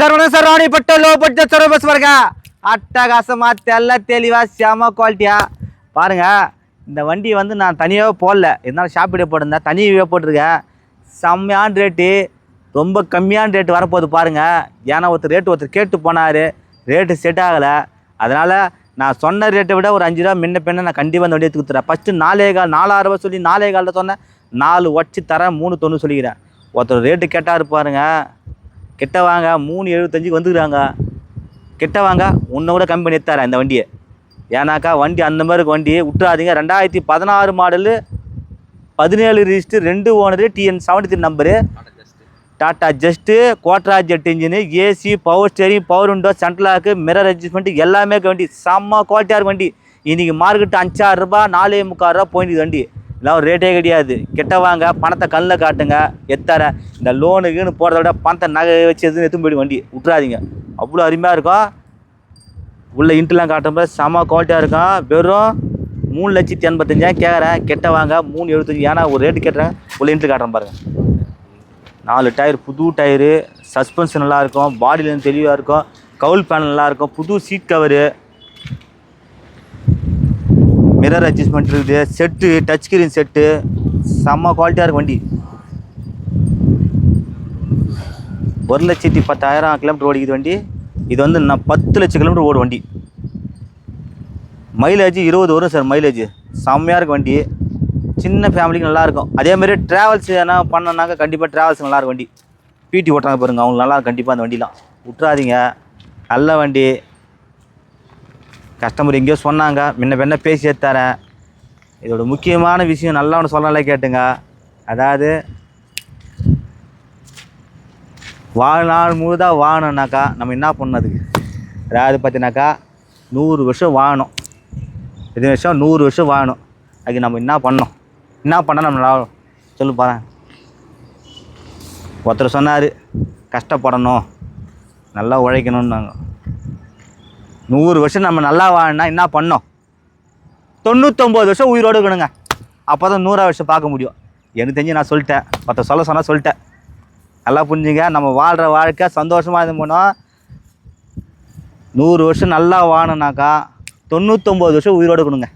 சரவண சரவணிப்பட்ட low budget சர்வ bus பாருங்க. அட்டகாசமா தெல்ல தெளிவா செம குவாலிட்டியா பாருங்க இந்த வண்டி வந்து நான் தனியாகவே போடல. இருந்தாலும் ஷாப்பிட போட்டிருந்தேன். தனியாகவே போட்டிருக்கேன். செம்மையான ரேட்டு ரொம்ப கம்மியான ரேட்டு வரப்போகுது பாருங்க. ஏன்னா ஒருத்தர் ரேட்டு ஒருத்தர் கேட்டு போனார். ரேட்டு செட் ஆகலை. அதனால் நான் சொன்ன ரேட்டை விட ஒரு அஞ்சு ரூபா முன்ன பின்ன நான் கண்டிப்பாக அந்த வண்டி எடுத்து கொடுத்துறேன் ஃபஸ்ட்டு நாலே கால் நாலாயிரம் சொல்லி நாலே காலில் சொன்னேன். நாலு ஒச்சு தரேன் மூணு தொண்ணூறு சொல்லிக்கிறேன். ஒருத்தர் ரேட்டு கேட்டார் பாருங்கள் கிட்ட வாங்க மூணு எழுபத்தஞ்சுக்கு வந்துக்கிறாங்க கிட்ட வாங்க உன்னை கூட கம்மி பண்ணி தரேன் இந்த வண்டியை? ஏன்னாக்கா வண்டி அந்த மாதிரி வண்டி விட்டுறாதீங்க. ரெண்டாயிரத்தி பதினாறு மாடலு பதினேழு ரிஜிஸ்டர் ரெண்டு owner TN seventy three number Tata just கோட்ரா jet engine AC power steering power window central lock mirror adjustment எல்லாமே வண்டி. செம்ம குவாலிட்டியாக வண்டி. இன்றைக்கி மார்க்கெட்டு அஞ்சாறு ரூபா நாலே முக்கால் ரூபா போயிட்டு வண்டி. எல்லாம் ஒரு ரேட்டே கிடையாது. கெட்ட வாங்க பணத்தை கல்லில் காட்டுங்க எத்தர இந்த லோனு கீனு போகிறத விட பணத்தை நகை வச்சு எதுவும் எடுத்து போயிடு வண்டி. விட்றாதீங்க அவ்வளோ அருமையாக இருக்கும். உள்ள இன்ட்ரெலாம் காட்டும்போது செம குவாலிட்டியாக இருக்கும். வெறும் மூணு லட்சத்தி எண்பத்தஞ்சாயிரம் கேட்குறேன். கெட்ட வாங்க மூணு எழுபத்தஞ்சி. ஏன்னா ஒரு ரேட்டு கேட்டுறேன். உள்ள இன்ட்ரு காட்டுறேன் பாருங்கள் நாலு டயர் புது டயரு சஸ்பென்ஷன் நல்லாயிருக்கும் பாடியிலேருந்து தெளிவாக இருக்கும். கவுல் பேனல் நல்லாயிருக்கும் புது சீட் கவரு மிரர் அட்ஜஸ்ட்மெண்ட் இருக்குது. செட்டு டச் ஸ்க்ரீன் செட்டு செம்ம குவாலிட்டியாக இருக்கும் வண்டி. ஒரு லட்சத்தி பத்தாயிரம் கிலோமீட்டர் ஓடிக்குது வண்டி. இது வந்து நான் பத்து லட்சம் கிலோமீட்டர் ஓடும் வண்டி. மைலேஜ் இருபது வரும் சார் மைலேஜ் செம்மையாக இருக்கும் வண்டி. சின்ன ஃபேமிலிக்கு நல்லாயிருக்கும் அதேமாதிரி ட்ராவல்ஸ் எதனா பண்ணனாக்கா கண்டிப்பாக ட்ராவல்ஸ் நல்லாயிருக்கும் வண்டி. பிடி ஓட்டுறாங்க பாருங்கள் அவங்களுக்கு நல்லா கண்டிப்பாக அந்த வண்டிலாம். விட்றாதீங்க நல்ல வண்டி. கஸ்டமர் எங்கேயோ சொன்னாங்க. முன்ன பின்ன பேசி எடுத்தாரேன். இதோட முக்கியமான விஷயம் நல்லா ஒன்று சொல்லலை கேட்டுங்க. அதாவது வாழ்நாள் முழுதாக வாழணுன்னாக்கா நம்ம என்ன பண்ணதுக்கு அதாவது பார்த்தீங்கன்னாக்கா நூறு வருஷம் வாழணும். இது வருஷம் நூறு வருஷம் வாழணும். அதுக்கு நம்ம என்ன பண்ணோம் என்ன பண்ணால் நம்ம நல்லா சொல்லு பாரு ஒருத்தர் சொன்னார் கஷ்டப்படணும். நல்லா உழைக்கணும்னாங்க. நூறு வருஷம் நம்ம நல்லா வாழனா என்ன பண்ணோம்? தொண்ணூத்தொம்பது வருஷம் உயிரோடு இருக்கணுங்க. அப்போ தான் நூறாவது வருஷம் பார்க்க முடியும். எனக்கு தெரிஞ்சு நான் சொல்லிட்டேன். மற்ற சொல்ல சொன்னால் சொல்லிட்டேன். நல்லா புரிஞ்சுங்க. நம்ம வாழ்கிற வாழ்க்கை சந்தோஷமாக இது பண்ணோம் நூறு வருஷம் நல்லா வாழணுனாக்கா தொண்ணூத்தொம்பது வருஷம் உயிரோடு இருக்கணுங்க.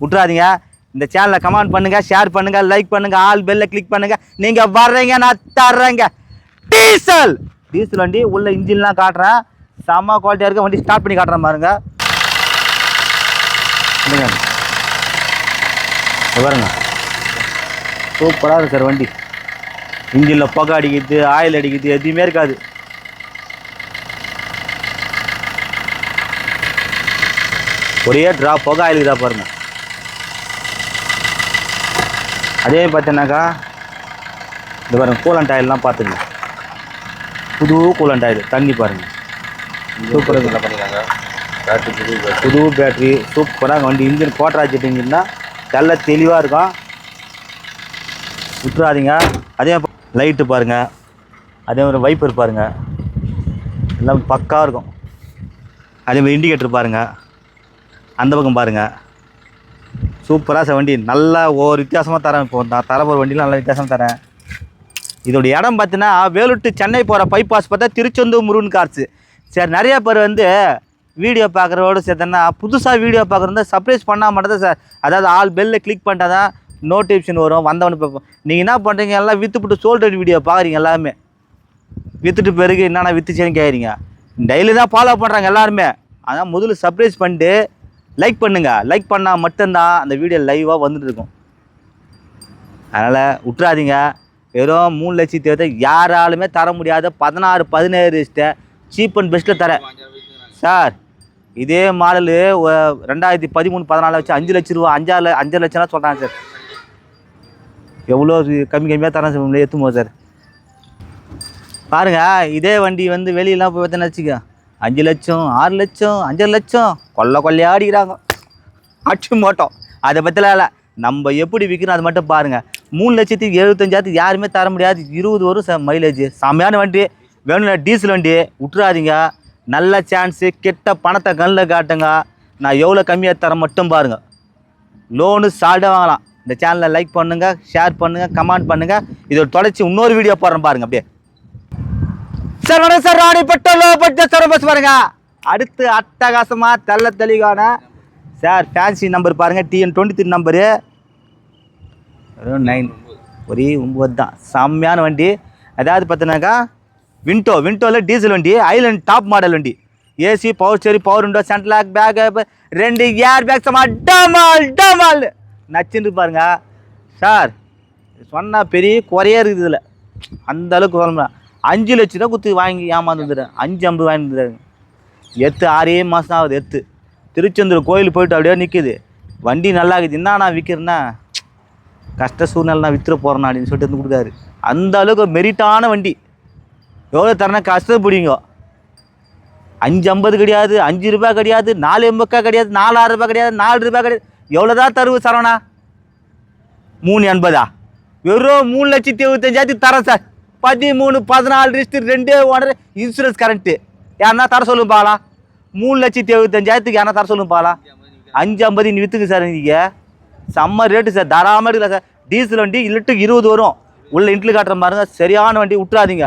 விட்றாதீங்க இந்த சேனலை கமெண்ட் பண்ணுங்கள் ஷேர் பண்ணுங்கள் லைக் பண்ணுங்கள் ஆல் பெல்ல கிளிக் பண்ணுங்கள் நீங்கள் வர்றீங்க நான் தர்றேங்க. டீசல்! டீசல் வண்டி உள்ள இன்ஜின்லாம் காட்டுறேன். செம்ம குவாலிட்டியாக இருக்க. வண்டி ஸ்டார்ட் பண்ணி காட்டுறேன் பாருங்க. பாருங்க. சூப்பராக இருக்கு வண்டி. இன்ஜினில் புகை அடிக்குது ஆயில் அடிக்குது எதுவுமே இருக்காது. ஒரே ட்ராப் புகை ஆயிலுக்கு தான் பாருங்க. அதே பார்த்தீங்கன்னாக்கா இந்த பாருங்க கூலண்ட் ஆயிலெலாம் பார்த்துங்க புது கூலண்ட் ஆயில் தண்ணி பாருங்கள் சூப்பராக என்ன பண்ணிருக்காங்க? பேட்டரி புது. புது பேட்ரி சூப்பராக வண்டி இன்ஜின் கோட்டராஜெட் இன்ஜின் தான். நல்ல தெளிவாக இருக்கும். விட்டுறாதீங்க. அதே லைட்டு பாருங்கள் அதே மாதிரி வைப்பர் பாருங்கள் எல்லாம் பக்காவாக இருக்கும். அதே மாதிரி இண்டிகேட்டர் பாருங்கள் அந்த பக்கம் பாருங்கள் சூப்பராக சார் வண்டி. நல்லா ஒவ்வொரு வித்தியாசமாக தரேன். இப்போ நான் தரப்போகிற வண்டிலாம் நல்லா வித்தியாசமாக தரேன். இதோட இடம் பார்த்தீங்கன்னா to சென்னை போகிற பைபாஸ் பார்த்தா திருச்செந்தூர் முருகன் கார்ஸு சரி நிறைய பேர் வந்து வீடியோ பார்க்குறவோடு சேர்த்தனா புதுசாக வீடியோ பார்க்குறது சர்ப்ரைஸ் பண்ணால் மட்டும் சார். அதாவது ஆல் பெல்லில் கிளிக் பண்ணிட்டா தான் நோட்டிஃபிகேஷன் வரும் வந்தவனு பார்ப்போம் நீங்கள் என்ன பண்ணுறீங்க எல்லாம் விற்றுப்புட்டு சோல்டர் வீடியோ பார்க்குறீங்க எல்லாமே விற்றுட்டு பிறகு என்னென்ன விற்றுச்சேன்னு கேட்குறீங்க டெய்லி தான் ஃபாலோ பண்ணுறாங்க எல்லாருமே. அதான் முதல்ல சர்ப்ரைஸ் பண்ணிட்டு லைக் பண்ணுங்கள் லைக் பண்ணால் மட்டும்தான் அந்த வீடியோ லைவாக வந்துட்டு இருக்கும். அதனால் விட்றாதீங்க வெறும் மூணு லட்சத்தி யாராலுமே தர முடியாத பதினாறு பதினேழு சீப் அண்ட் பெஸ்ட்டில் தரேன். சார் இதே மாடலு ரெண்டாயிரத்தி பதிமூணு பதினாலு வச்சு அஞ்சு லட்ச ரூபா அஞ்சாறு அஞ்சு லட்சம்லாம் சொல்கிறாங்க சார். எவ்வளோ கம்மி கம்மியாக தரேன் சார் எத்துமோ சார். பாருங்கள் இதே வண்டி வந்து வெளியெல்லாம் போய் பார்த்தீங்கன்னு வச்சுக்க அஞ்சு லட்சம் ஆறு லட்சம் அஞ்சரை லட்சம் கொல்ல கொள்ளையா அடிக்கிறாங்க. அடிச்சு மாட்டோம். அதை பற்றிலாம் இல்லை. நம்ம எப்படி விற்கிறோம் அது மட்டும் பாருங்கள் மூணு லட்சத்துக்கு எழுபத்தஞ்சாயிரத்துக்கு யாருமே தர முடியாது. இருபது வரும் சார் மைலேஜ் செம்மையான வண்டி. வேணும்னா டீசல் வண்டி விட்டுறாதீங்க. நல்ல சான்ஸு கெட்ட பணத்தை கண்ணில் காட்டுங்க. நான் எவ்வளோ கம்மியாக தரேன் மட்டும் பாருங்கள் லோனு சால்டாக வாங்கலாம். இந்த சேனலை லைக் பண்ணுங்கள் ஷேர் பண்ணுங்கள் கமெண்ட் பண்ணுங்கள் இதோட தொடர்ச்சி இன்னொரு வீடியோ போடுறேன் பாருங்கள் அப்படியே. சார் வணக்கம் sir. Ranipet low budget sir bus பாருங்க. அடுத்து அட்டகாசமாக தெல்ல தெளிவான சார் ஃபேன்சி நம்பர் பாருங்கள் TN twenty three number nine ஒரே ஒம்பது தான். செம்மையான வண்டி. அதாவது பார்த்தினாக்கா விண்டோ விண்டோவில் டீசல் வண்டி ஐலண்ட் டாப் மாடல் வண்டி. AC power steering power window central lock bag ரெண்டு ஏர் பேக் சமா டமால் டமால். நச்சுன்னு பாருங்க. சார் சொன்னால் பெரிய குறையே இருக்குது இதில். அந்த அளவுக்கு சொல்லலாம் அஞ்சு லட்ச ரூபா குத்து வாங்கி ஏமாந்துருந்துறேன் அஞ்சு ஐம்பது வந்துடுறாங்க எத்து ஆறே மாதம் ஆகுது எத்து. திருச்செந்தூர் கோயில் போயிட்டு அப்படியே நிற்கிது வண்டி நல்லா இருக்குது. என்ன நான் விற்கிறேன்னா கஷ்ட சூழ்நிலை நான் விற்று போகிறேன் அப்படின்னு சொல்லிட்டு வந்து கொடுக்காரு. அந்த அளவுக்கு மெரிட்டான வண்டி. எவ்வளோ தரேன்னா கஷ்டம் பிடிங்கோ. அஞ்சு ஐம்பது கிடையாது அஞ்சு ரூபாய் கிடையாது நாலு எண்பக்கா கிடையாது நாலாயிரம் ரூபாய் கிடையாது நாலு ரூபாய் கிடையாது. எவ்வளோ தான் தருவு சரவணா? மூணு எண்பதா? வெறும் மூணு லட்சத்தி எழுபத்தஞ்சாயிரத்துக்கு தரேன் சார். பதிமூணு பதினாலு ரிஸ்ட் ரெண்டே ஒன்றரை இன்சூரன்ஸ் கரண்ட்டு யாருன்னா தர சொல்லும் பாக்கலாம் மூணு லட்சத்தி எழுபத்தஞ்சாயிரத்துக்கு யாரா தர சொல்லும் பாக்கலாம் அஞ்சு ஐம்பது நீ விற்றுங்க சார் நீங்கள் செம்ம ரேட்டு சார். தராமல் எடுக்கல சார். டீசல் வண்டி லிட்டருக்கு இருபது வரும். உள்ள இன்ட்லு காட்டுற பாருங்க சரியான வண்டி விட்டுறாதீங்க.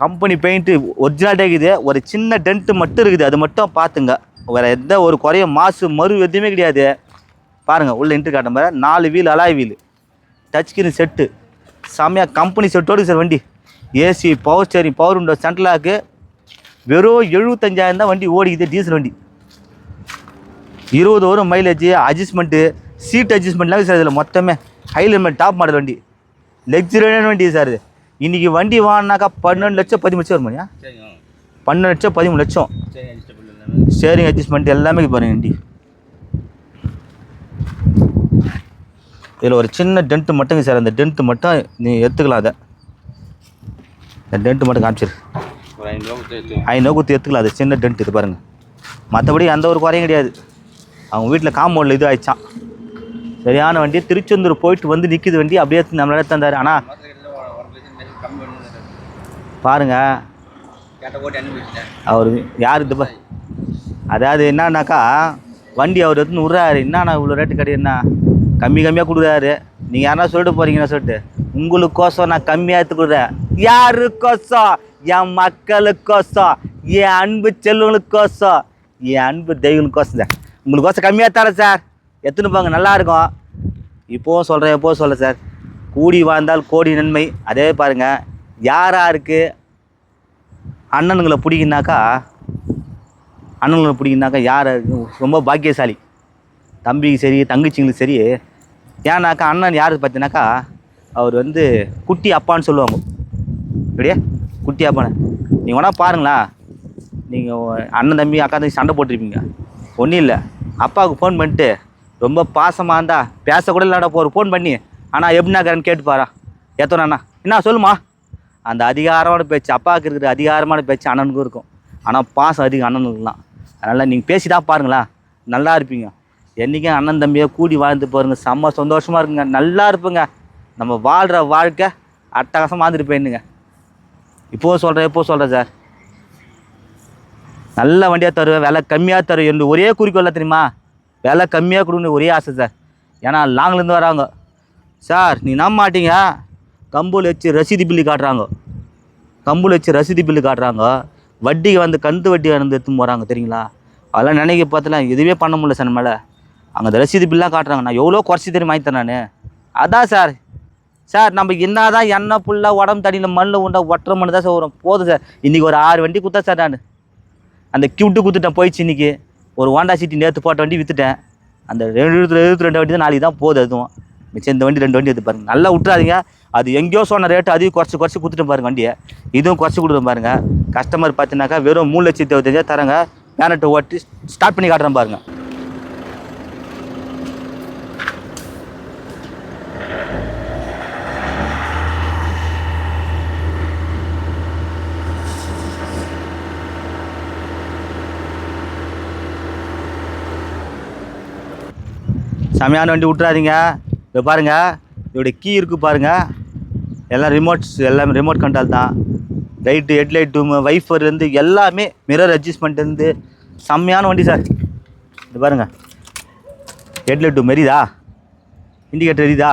கம்பெனி பெயிண்ட்டு ஒரிஜினாலிட்டி இருக்குது. ஒரு சின்ன டென்ட்டு மட்டும் இருக்குது. அது மட்டும் பார்த்துங்க வேறு எந்த ஒரு குறையும் மாசு மறு எதுவுமே கிடையாது. பாருங்கள் உள்ள இன்ட்ரு காட்டுற பாரு நாலு wheel alloy wheel touch screen set செம்மையாக கம்பெனி செட்டோடு சார் வண்டி. AC power steering power window central lock வெறும் எழுபத்தஞ்சாயிரம் தான் வண்டி ஓடிக்குது டீசல் வண்டி. இருபது வரும் மைலேஜ் அட்ஜஸ்ட்மெண்ட்டு சீட் அட்ஜஸ்ட்மெண்ட்லாம் சார் இதில் மொத்தமே. ஹை ஹைலெமெண்ட் டாப் மாடல் வண்டி. லக்ஸரியான வண்டி சார் இது. இன்றைக்கி வண்டி வாங்கினாக்கா பன்னெண்டு லட்சம் பதிமூணு லட்சம் சரிங்க. பன்னெண்டு லட்சம் பதிமூணு லட்சம். ஸ்டேரிங் அட்ஜஸ்ட்மெண்ட் எல்லாமே. பாருங்க வண்டி. இதில் ஒரு சின்ன டென்ட்டு மட்டுங்க சார் அந்த டென்ட்டு மட்டும் நீ எடுத்துக்கலாம் அதை. இந்த டென்ட்டு மட்டும் காமிச்சிரு. ஐநூறு குத்தி எடுத்துக்கலாம். அது சின்ன டென்ட் இது பாருங்கள் மற்றபடி எந்த ஒரு குறையும் கிடையாது. அவங்க வீட்டில் காம்பவுண்டில் இது ஆயிடுச்சான் சரியான வண்டி திருச்செந்தூர் போயிட்டு வந்து நிற்கிது வண்டி. அப்படியே நம்மளால தந்தார். ஆனால் மாதம் கிட்ட ஒரு ஒரு லட்சம் கம்மி பண்ணுங்க பாருங்கள் அவர் யார் இது அதாவது என்னன்னாக்கா வண்டி அவர் எடுத்து விட்றாரு. என்னண்ணா இவ்வளோ ரேட்டு கிடையாதுண்ணா கம்மி கம்மியாக கொடுக்குறாரு. நீங்கள் யாரா சொல்லிட்டு போகிறீங்கன்னு சொல்லிட்டு. உங்களுக்கோசம் நான் கம்மியாக எடுத்து கொடுக்குறேன். யாருக்கோசம்? என் மக்களுக்கோசம். என் அன்பு செல்வங்களுக்கோசம். என் அன்பு தெய்வங்களுக்கோசம் சார். உங்களுக்கோசம் கம்மியாக தரேன் சார். எடுத்துன்னு போங்க நல்லா இருக்கும். இப்போவும் சொல்கிறேன் எப்போவும் சொல்ல சார். கூடி வாழ்ந்தால் கோடி நன்மை. அதே பாருங்கள் யார் யாருக்கு அண்ணனுங்களை பிடிக்குனாக்கா அண்ணனுங்களை பிடிக்குனாக்கா யார் ரொம்ப பாக்கியசாலி. தம்பிக்கு சரி தங்கச்சிங்களுக்கு சரி. ஏன்னாக்கா அண்ணன் யார் பார்த்தீங்கன்னாக்கா அவர் வந்து குட்டி அப்பான்னு சொல்லுவாங்க. இப்படியே குட்டி அப்பான்னு. நீங்கள் வேணால் பாருங்களா. நீங்கள் அண்ணன் தம்பி அக்கா தம்பி சண்டை போட்டிருப்பீங்க. ஒன்றும் இல்லை. அப்பாவுக்கு ஃபோன் பண்ணிட்டு ரொம்ப பாசமாக இருந்தா பேசக்கூட இல்லாட போகிற ஃபோன் பண்ணி ஆனால் எப்படின்னாக்கிறேன்னு கேட்டுப்பாரா? எத்தனை அண்ணா என்ன சொல்லுமா அந்த அதிகாரமான பேச்சு அப்பாவுக்கு இருக்கிற அதிகாரமான பேச்சு அண்ணனுக்கும் இருக்கும். ஆனால் பாசம் அதிகம் அண்ணனுக்குலாம். அதனால் நீங்கள் பேசி தான் பாருங்களா நல்லா இருப்பீங்க. என்றைக்கும் அண்ணன் தம்பியை கூடி வாழ்ந்து பாருங்க செம்ம சந்தோஷமாக இருக்குங்க நல்லா இருப்புங்க. நம்ம வாழ்கிற வாழ்க்கை அட்டகாசமாக வாழ்ந்துட்டு போயிடுங்க இப்போது சொல்கிறேன் எப்போ சொல்கிறேன் சார். நல்ல வண்டியாக தருவேன் விலை கம்மியாக தருவேன் என்று ஒரே குறிக்கோள் தெரியுமா? விலை கம்மியாக கொடுன்னு ஒரே ஆசை சார். ஏன்னா லாங்லேருந்து வராங்க சார் நீ நம்ப மாட்டீங்க. கம்பூல் வச்சு ரசீது பில்லி காட்டுறாங்க. கம்புல வச்சு ரசீது பில்லு காட்டுறாங்க. வட்டிக்கு வந்து கந்து வட்டி வந்து எடுத்துன்னு போகிறாங்க தெரியுங்களா? அதெல்லாம் நினைக்க பார்த்துலாம் எதுவுமே பண்ண முடியல சார் மேலே அங்கே அந்த ரசீது பில்லாம் காட்டுறாங்க. நான் எவ்வளோ குறைச்சி தெரியுமா வாங்கி தரேன் நான்? அதான் சார். சார் நம்ம என்ன தான் எண்ணெய் ஃபுல்லாக உடம்பு தண்ணியில் மண்ணில் உண்டா ஒட்டுற மண்ணு தான் சார் வரும். போதும் சார். இன்றைக்கி ஒரு ஆறு வண்டி கொடுத்தா சார் நான். அந்த கியூட்டு குத்துட்டேன் போயிடுச்சு இன்னைக்கு. ஒரு ஹோண்டா சிட்டி நேற்று போட்ட வண்டி விற்றுட்டேன் அந்த ரெண்டு எழுபத்தி ரெண்டு வண்டி தான் நாளைக்கு தான் போகுது அதுவும். மிச்சம் இந்த வண்டி ரெண்டு வண்டி எடுத்து பாருங்கள் நல்லா விட்றாதீங்க அது எங்கேயோ சொன்ன ரேட்டு அதையும் குறைச்சி குறைச்சி கொடுத்துட்டு பாருங்க வண்டியை. இதுவும் குறைச்சி கொடுத்துட்டு பாருங்க. கஸ்டமர் பார்த்தீங்கன்னாக்கா வெறும் மூணு லட்சத்தி இருபத்தஞ்சா தரங்க பேனட்டை ஓட்டி ஸ்டார்ட் பண்ணி காட்டுறேன் பாருங்க. செமையான வண்டி விட்றாதீங்க இப்போ பாருங்க. இதோடைய கீ இருக்குது பாருங்கள் எல்லாம் ரிமோட்ஸ் எல்லாமே ரிமோட் கண்ட்ரோல் தான். லைட்டு ஹெட்லைட்டு வைஃபர்லேருந்து எல்லாமே மிரர் அட்ஜஸ்ட்மெண்ட்லேருந்து செம்மையான வண்டி சார் இது ஹெட்லைட் ஹெட்லைட்டு மெரிதா இண்டிகேட்டர் எரியுதா?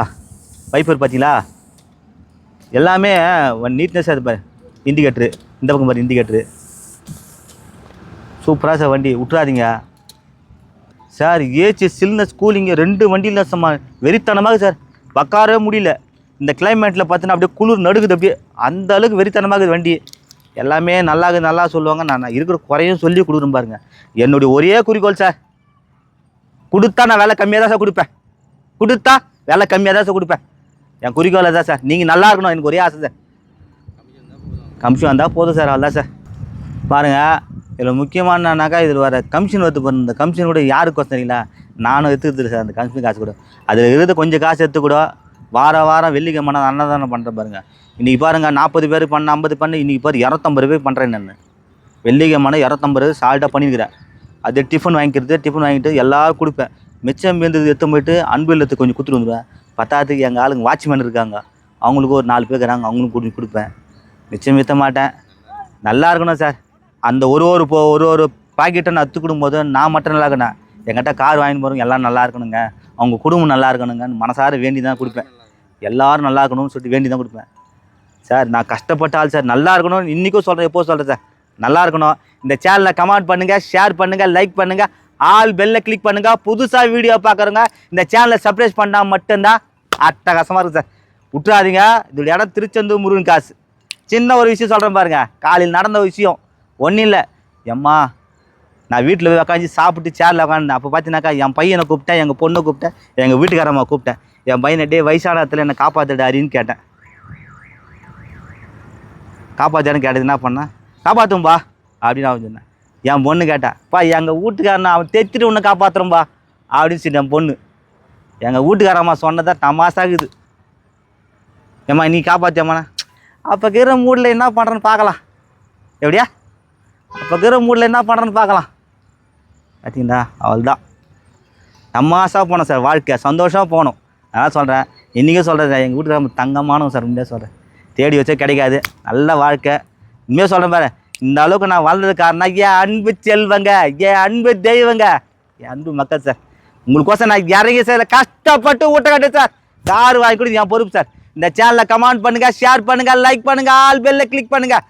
வைஃபர் பார்த்தீங்களா? எல்லாமே நீட்னஸ் சார் பாரு. இண்டிகேட்ரு இந்த பக்கம் பாரு இண்டிகேட்ரு சூப்பராக சார் வண்டி விட்றாதீங்க சார் ஏசி சில்னஸ் கூலிங்கு ரெண்டு வண்டியில் சும்மா வெறித்தனமாக சார் உக்காரவே முடியல. இந்த கிளைமேட்டில் பார்த்தீங்கன்னா அப்படியே குளிர் நடுக்குது அப்படியே அந்த அளவுக்கு வெறித்தனமாக வண்டி. எல்லாமே நல்லா இருக்குது நல்லா சொல்லுவாங்க. நான் நான் இருக்கிற குறையும் சொல்லி கொடுக்குறேன் பாருங்க. என்னுடைய ஒரே குறிக்கோள் சார் கொடுத்தா நான் விலை கம்மியாக தான் சார் கொடுப்பேன். கொடுத்தா விலை கம்மியாக தான் சார் கொடுப்பேன். என் குறிக்கோள் தான் சார் நீங்கள் நல்லா இருக்கணும் எனக்கு ஒரே ஆசை சார் கமிஷன் வந்தால் போதும் சார் அவ்வளோதான் சார் பாருங்கள் இதில் முக்கியமானனாக்கா இதில் வர கமிஷன் வந்து பாருங்க. இந்த கமிஷன் கூட யாருக்கு வசம் நானும் எடுத்துக்கிட்டு சார் அந்த கமிஷன் காசு கூட. அதில் இருந்து கொஞ்சம் காசு எடுத்துக்கூட வார வாரம் வெள்ளிக்கிழமை நான் அன்னதானம் பண்ணுறேன் பாருங்கள் இன்றைக்கி பாருங்கள் நாற்பது பேர் பண்ண ஐம்பது பண்ண இன்றைக்கி பாரு இரநூத்தம்பது பேர் பண்ணுறேன் நான். வெள்ளிக்கிழமை இரநூத்தம்பது சால்ட்டாக பண்ணியிருக்கிறேன் அது டிஃபன் வாங்கிக்கிறது டிஃபன் வாங்கிட்டு எல்லாரும் கொடுப்பேன். மிச்சம் இருந்தது எடுத்து போயிட்டு அன்பு இல்லத்துக்கு கொஞ்சம் கொடுத்துட்டு வந்துடுவேன். பத்தாயிரத்துக்கு எங்கள் ஆளுங்க வாட்ச்மேன் இருக்காங்க. அவங்களுக்கு ஒரு நாலு பேர் இருக்கிறாங்க அவங்களுக்கு கொடுத்து கொடுப்பேன். மிச்சம் விற்ற மாட்டேன். நல்லா இருக்கணும் சார். அந்த ஒரு ஒரு போ ஒரு ஒரு பாக்கெட்டை நான் அத்துக்கிடும் போது நான் மட்டும் நல்லா இருக்கணும் என்கிட்ட கார் வாங்கிட்டு போகிறவங்க எல்லாம் நல்லா இருக்கணுங்க. அவங்க குடும்பம் நல்லா இருக்கணுங்கன்னு மனசார வேண்டி தான் கொடுப்பேன். எல்லோரும் நல்லா இருக்கணும்னு சொல்லிட்டு வேண்டி தான் கொடுப்பேன். சார் நான் கஷ்டப்பட்ட ஆள் சார். நல்லா இருக்கணும். இன்றைக்கும் சொல்கிறேன் எப்போ சொல்கிறேன் சார்? நல்லா இருக்கணும். இந்த சேனலை கமெண்ட் பண்ணுங்கள் ஷேர் பண்ணுங்கள் லைக் பண்ணுங்கள் ஆல் பெல்ல கிளிக் பண்ணுங்கள் புதுசாக வீடியோ பார்க்குறவங்க இந்த சேனலை சப்ரைஸ் பண்ணால் மட்டும்தான் அட்டகாசமாக இருக்குது சார். விட்டுறாதீங்க இதோட இடம் திருச்செந்தூர் முருகன் காசு. சின்ன ஒரு விஷயம் சொல்கிறேன் பாருங்கள் காலையில் நடந்த விஷயம். ஒன்றும் இல்லை. எம்மா நான் வீட்டில் போய் உக்காந்து சாப்பிட்டு சேரில் உட்காந்து அப்போ பார்த்தீங்கன்னாக்கா என் பையனை கூப்பிட்டேன் எங்கள் பொண்ணை கூப்பிட்டேன் எங்கள் வீட்டுக்காரம்மா கூப்பிட்டேன். என் பையனை டே வயசான இடத்துல என்னை காப்பாற்றுடாரின்னு கேட்டேன். காப்பாற்றான்னு கேட்டது என்ன பண்ணேன் காப்பாற்றும்பா அப்படின்னு அவன் சொன்னேன். என் பொண்ணு கேட்டேன் பா எங்கள் வீட்டுக்காரனை அவன் தெத்திட்டு உன்னை காப்பாற்றுறம்பா அப்படின்னு சொல்லி என் பொண்ணு. எங்கள் வீட்டுக்காரம்மா சொன்னதா தமாசாகுது ஏம்மா நீ காப்பாற்றியம்மாண்ணா அப்போ இருக்கிற மூடில் என்ன பண்ணுறேன்னு பார்க்கலாம் எப்படியா? அப்போ இருக்கிற மூடில் என்ன பண்ணுறேன்னு பார்க்கலாம் பார்த்தீங்களா அவள்தான் தமாஷாக போனோம் சார் வாழ்க்கை சந்தோஷமாக போகணும் அதான் சொல்கிறேன் இன்றைக்கும் சொல்கிறேன் சார் எங்கள் வீட்டுக்கு தங்கமானவங்க சார் உண்மையாக சொல்கிறேன் தேடி வச்சா கிடைக்காது. நல்ல வாழ்க்கை. உண்மையாக சொல்கிறேன் பாரு இந்த அளவுக்கு நான் வாழ்ந்தது காரணம் ஏன் அன்பு செல்வங்க ஏன் அன்பு தெய்வங்க என் அன்பு மக்கள் சார். உங்களுக்கோசம் நான் இறங்கி சார் கஷ்டப்பட்டு ஊட்ட கட்டு சார். கார் வாங்கி கொடுத்து என் பொறுப்பு சார்? இந்த சேனலில் கமெண்ட் பண்ணுங்க ஷேர் பண்ணுங்கள் லைக் பண்ணுங்கள் ஆல் பெல்ல கிளிக் பண்ணுங்கள்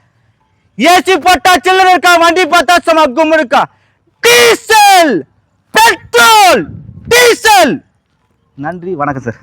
ஏசி போட்டா சில்லற இருக்கா வண்டி பார்த்தா சும்மா கும் இருக்கா? Diesel petrol diesel. நன்றி வணக்கம் சார்.